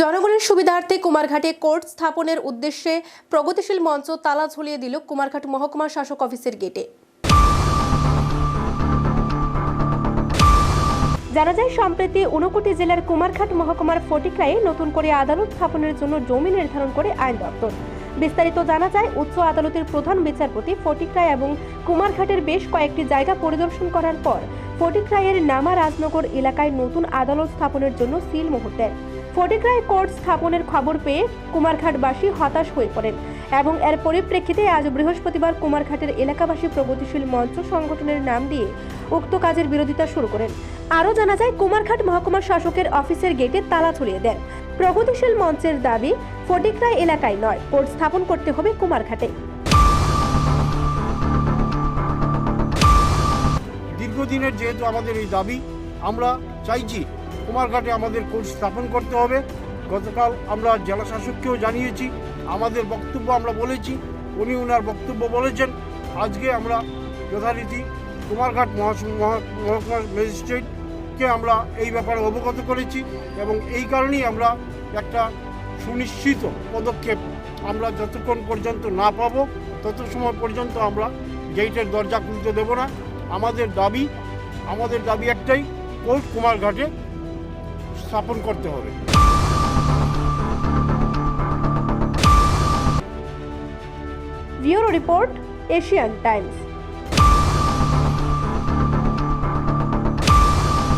জনগণের সুবিধার্থে কুমারঘাটে কোর্ট স্থাপনের উদ্দেশ্যে প্রগতিশীল মঞ্চ তালা ঝুলিয়ে দিল কুমারঘাট মহকুমা শাসক অফিসের গেটে। জানা যায়, সম্প্রতি ঊনকোটি জেলার কুমারঘাট মহকুমার ফটিকরায়ে নতুন করে আদালত স্থাপনের জন্য জমি নির্ধারণ করে আইন দপ্তর। বিস্তারিত জানা যায়, উচ্চ আদালতের প্রধান বিচারপতি ফটিকরায় এবং কুমারঘাটের বেশ কয়েকটি জায়গা পরিদর্শন করার পর ফটিকরায়ের নামা রাজনগর এলাকায় নতুন আদালত স্থাপনের জন্য সিল দেন ফটিকরায় কোর্ট স্থাপনের খবর পেয়ে কুমারঘাটবাসী হতাশ হয়ে পড়েন এবং এর পরিপ্রেক্ষিতে আজ বৃহস্পতিবার কুমারঘাটের এলাকাবাসী প্রগতিশীল মঞ্চ সংগঠনের নাম দিয়ে উক্ত কাজের বিরোধিতা শুরু করেন। আরও জানা যায়, কুমারঘাট মহকুমা শাসকের অফিসের গেটে তালা ঝুলিয়ে দেন। প্রগতিশীল মঞ্চের দাবি ফটিকরায় এলাকায় নয়, কোর্ট স্থাপন করতে হবে কুমারঘাটে। দীর্ঘদিনের যেহেতু আমাদের এই দাবি, আমরা চাইছি কুমারঘাটে আমাদের কোর্ট স্থাপন করতে হবে। গতকাল আমরা জেলা শাসককেও জানিয়েছি, আমাদের বক্তব্য আমরা বলেছি, উনি ওনার বক্তব্য বলেছেন। আজকে আমরা যথারীতি কুমারঘাট মহকুমা ম্যাজিস্ট্রেটকে আমরা এই ব্যাপারে অবগত করেছি এবং এই কারণেই আমরা একটা সুনিশ্চিত পদক্ষেপ আমরা যতক্ষণ পর্যন্ত না পাবো, তত সময় পর্যন্ত আমরা গেটের দরজা খুলতে দেবো না। আমাদের দাবি আমাদের দাবি একটাই, কোর্ট কুমারঘাটে স্থাপন করতে হবে। Bureau report Asian Times.